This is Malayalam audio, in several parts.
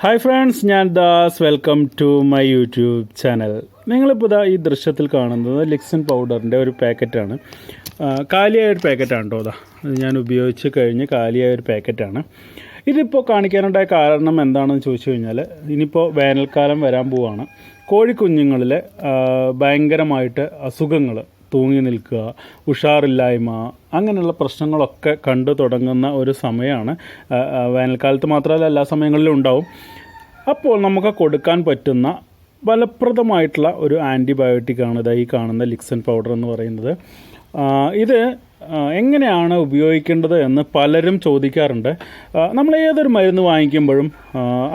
ഹായ് ഫ്രണ്ട്സ് ഞാൻ Das. Welcome to my YouTube channel നിങ്ങളിപ്പോൾ ഇതാ ഈ ദൃശ്യത്തിൽ കാണുന്നത് ലിക്സൺ പൗഡറിന്റെ ഒരു പാക്കറ്റാണ്. കാലിയായ ഒരു പാക്കറ്റാണ് കേട്ടോ അതാ ഞാൻ ഉപയോഗിച്ച് കഴിഞ്ഞ് കാലിയായ ഒരു പാക്കറ്റാണ്. ഇതിപ്പോൾ കാണിക്കാനുണ്ടായ കാരണം എന്താണെന്ന് ചോദിച്ചു കഴിഞ്ഞാൽ ഇനിയിപ്പോൾ വേനൽക്കാലം വരാൻ പോവാണ്. കോഴിക്കുഞ്ഞുങ്ങളിൽ ഭയങ്കരമായിട്ട് അസുഖങ്ങൾ തൂങ്ങി നിൽക്കുക ഉഷാറില്ലായ്മ അങ്ങനെയുള്ള പ്രശ്നങ്ങളൊക്കെ കണ്ടു തുടങ്ങുന്ന ഒരു സമയമാണ്. വേനൽക്കാലത്ത് മാത്രമല്ല എല്ലാ സമയങ്ങളിലും ഉണ്ടാവും. അപ്പോൾ നമുക്ക് കൊടുക്കാൻ പറ്റുന്ന ഫലപ്രദമായിട്ടുള്ള ഒരു ആന്റിബയോട്ടിക്കാണ് ഇതായി കാണുന്ന ലിക്സൻ പൗഡർ എന്ന് പറയുന്നത്. ഇത് എങ്ങനെയാണ് ഉപയോഗിക്കേണ്ടത് എന്ന് പലരും ചോദിക്കാറുണ്ട്. നമ്മൾ ഏതൊരു മരുന്ന് വാങ്ങിക്കുമ്പോഴും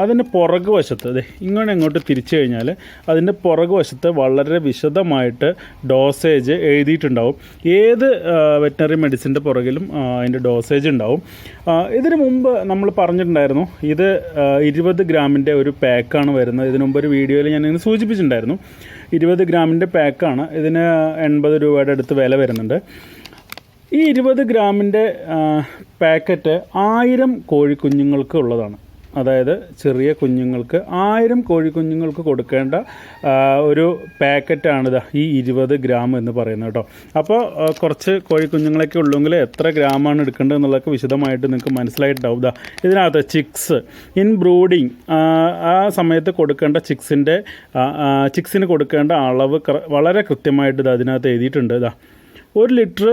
അതിന്റെ പുറകു വശത്ത് അതെ ഇങ്ങനെ ഇങ്ങോട്ട് തിരിച്ചു കഴിഞ്ഞാൽ അതിന്റെ പുറകു വശത്ത് വളരെ വിശദമായിട്ട് ഡോസേജ് എഴുതിയിട്ടുണ്ടാവും. ഏത് വെറ്റിനറി മെഡിസിന്റെ പുറകിലും അതിന്റെ ഡോസേജ് ഉണ്ടാവും. ഇതിനു മുമ്പ് നമ്മൾ പറഞ്ഞിട്ടുണ്ടായിരുന്നു ഇത് ഇരുപത് ഗ്രാമിന്റെ ഒരു പാക്കാണ് വരുന്നത്. ഇതിനു മുമ്പ് ഒരു വീഡിയോയിൽ ഞാൻ ഇങ്ങനെ സൂചിപ്പിച്ചിട്ടുണ്ടായിരുന്നു. ഇരുപത് ഗ്രാമിന്റെ പാക്കാണ് ഇതിന് എൺപത് രൂപയുടെ അടുത്ത് വില വരുന്നുണ്ട്. ഈ ഇരുപത് ഗ്രാമിന്റെ പാക്കറ്റ് ആയിരം കോഴിക്കുഞ്ഞുങ്ങൾക്ക് ഉള്ളതാണ്. അതായത് ചെറിയ കുഞ്ഞുങ്ങൾക്ക് ആയിരം കോഴിക്കുഞ്ഞുങ്ങൾക്ക് കൊടുക്കേണ്ട ഒരു പാക്കറ്റാണിത് ഈ ഇരുപത് ഗ്രാം എന്ന് പറയുന്നത് കേട്ടോ. അപ്പോൾ കുറച്ച് കോഴിക്കുഞ്ഞുങ്ങളൊക്കെ ഉള്ളെങ്കിൽ എത്ര ഗ്രാമാണ് എടുക്കേണ്ടത് എന്നുള്ളതൊക്കെ വിശദമായിട്ട് നിങ്ങൾക്ക് മനസ്സിലായിട്ടുണ്ടാവും. ഇതാ ഇതിനകത്ത് ചിക്സ് ഇൻ ബ്രൂഡിങ് ആ സമയത്ത് കൊടുക്കേണ്ട ചിക്സിന്റെ ചിക്സിന് കൊടുക്കേണ്ട അളവ് വളരെ കൃത്യമായിട്ട് ഇത് അതിനകത്ത് എഴുതിയിട്ടുണ്ട്. ഇതാ ഒരു ലിറ്റർ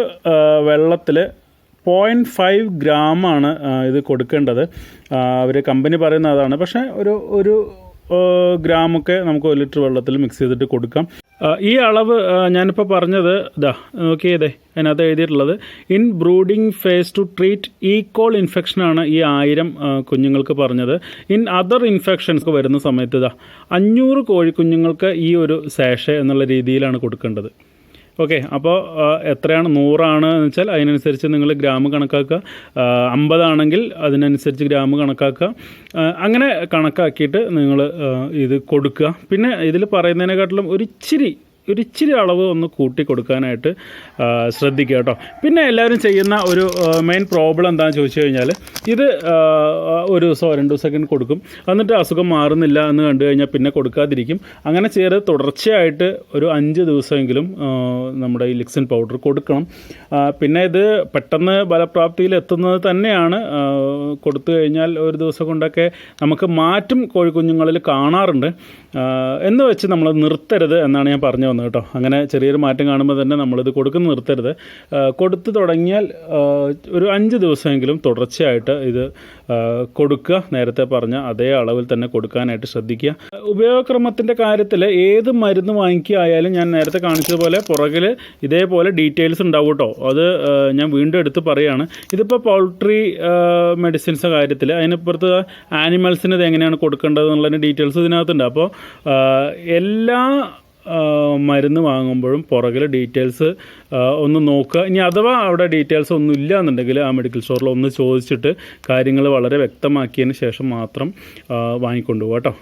വെള്ളത്തിൽ പോയിന്റ് ഫൈവ് ഗ്രാമാണ് ഇത് കൊടുക്കേണ്ടത്. അവർ കമ്പനി പറയുന്ന അതാണ്. പക്ഷേ ഒരു ഒരു ഗ്രാമൊക്കെ നമുക്ക് ഒരു ലിറ്റർ വെള്ളത്തിൽ മിക്സ് ചെയ്തിട്ട് കൊടുക്കാം. ഈ അളവ് ഞാനിപ്പോൾ പറഞ്ഞത് ഇതാ നോക്കിയതേ അതിനകത്ത് എഴുതിയിട്ടുള്ളത്. In brooding phase two treat equal ഇൻഫെക്ഷനാണ് ഈ ആയിരം കുഞ്ഞുങ്ങൾക്ക് പറഞ്ഞത്. ഇൻ അതർ ഇൻഫെക്ഷൻസ് വരുന്ന സമയത്ത് ഇതാ അഞ്ഞൂറ് കോഴിക്കുഞ്ഞുങ്ങൾക്ക് ഈ ഒരു സേഷ എന്നുള്ള രീതിയിലാണ് കൊടുക്കേണ്ടത്. ഓക്കെ അപ്പോൾ എത്രയാണ്? നൂറാണ് എന്ന് വെച്ചാൽ അതിനനുസരിച്ച് നിങ്ങൾ ഗ്രാം കണക്കാക്കുക. അമ്പതാണെങ്കിൽ അതിനനുസരിച്ച് ഗ്രാം കണക്കാക്കുക. അങ്ങനെ കണക്കാക്കിയിട്ട് നിങ്ങൾ ഇത് കൊടുക്കുക. പിന്നെ ഇതിൽ പറയുന്നതിനെക്കാട്ടിലും ഒരു ഇച്ചിരി ഒരു ഇച്ചിരി അളവ് ഒന്ന് കൂട്ടി കൊടുക്കാനായിട്ട് ശ്രദ്ധിക്കുക കേട്ടോ. പിന്നെ എല്ലാവരും ചെയ്യുന്ന ഒരു മെയിൻ പ്രോബ്ലം എന്താണെന്ന് ചോദിച്ചു കഴിഞ്ഞാൽ ഇത് ഒരു ദിവസമോ രണ്ട് ദിവസമൊക്കെ കൊടുക്കും. എന്നിട്ട് അസുഖം മാറുന്നില്ല എന്ന് കണ്ടു കഴിഞ്ഞാൽ പിന്നെ കൊടുക്കാതിരിക്കും. അങ്ങനെ ചെയ്ത് തുടർച്ചയായിട്ട് ഒരു അഞ്ച് ദിവസമെങ്കിലും നമ്മുടെ ഈ ലിക്സിൻ പൗഡർ കൊടുക്കണം. പിന്നെ ഇത് പെട്ടെന്ന് ഫലപ്രാപ്തിയിൽ എത്തുന്നത് തന്നെയാണ്. കൊടുത്തു കഴിഞ്ഞാൽ ഒരു ദിവസം കൊണ്ടൊക്കെ നമുക്ക് മാറ്റം കോഴിക്കുഞ്ഞുങ്ങളിൽ കാണാറുണ്ട്. എന്ന് വെച്ച് നമ്മൾ നിർത്തരുത് എന്നാണ് ഞാൻ പറഞ്ഞു വന്നത് കേട്ടോ. അങ്ങനെ ചെറിയൊരു മാറ്റം കാണുമ്പോൾ തന്നെ നമ്മളിത് കൊടുക്കുന്ന നിർത്തരുത്. കൊടുത്തു തുടങ്ങിയാൽ ഒരു അഞ്ച് ദിവസമെങ്കിലും തുടർച്ചയായിട്ട് ഇത് കൊടുക്കുക. നേരത്തെ പറഞ്ഞ അതേ അളവിൽ തന്നെ കൊടുക്കാനായിട്ട് ശ്രദ്ധിക്കുക. ഉപയോഗക്രമത്തിന്റെ കാര്യത്തിൽ ഏത് മരുന്ന് വാങ്ങിക്കുകയായാലും ഞാൻ നേരത്തെ കാണിച്ചതുപോലെ പുറകിൽ ഇതേപോലെ ഡീറ്റെയിൽസ് ഉണ്ടാവും കേട്ടോ. അത് ഞാൻ വീണ്ടും എടുത്ത് പറയുകയാണ് ഇതിപ്പോൾ പൗൾട്രി മെഡിസിൻസ് കാര്യത്തിൽ അതിനപ്പുറത്ത് ആനിമൽസിന് ഇത് എങ്ങനെയാണ് കൊടുക്കേണ്ടത് എന്നുള്ളതിന്റെ ഡീറ്റെയിൽസ് ഇതിനകത്തുണ്ട്. അപ്പോൾ എല്ലാ മരുന്ന് വാങ്ങുമ്പോഴും പുറകിൽ ഡീറ്റെയിൽസ് ഒന്ന് നോക്കുക. ഇനി അഥവാ അവിടെ ഡീറ്റെയിൽസ് ഒന്നും ഇല്ല എന്നുണ്ടെങ്കിൽ ആ മെഡിക്കൽ സ്റ്റോറിൽ ഒന്ന് ചോദിച്ചിട്ട് കാര്യങ്ങൾ വളരെ വ്യക്തമാക്കിയതിന് ശേഷം മാത്രം വാങ്ങിക്കൊണ്ടുപോകാം കേട്ടോ.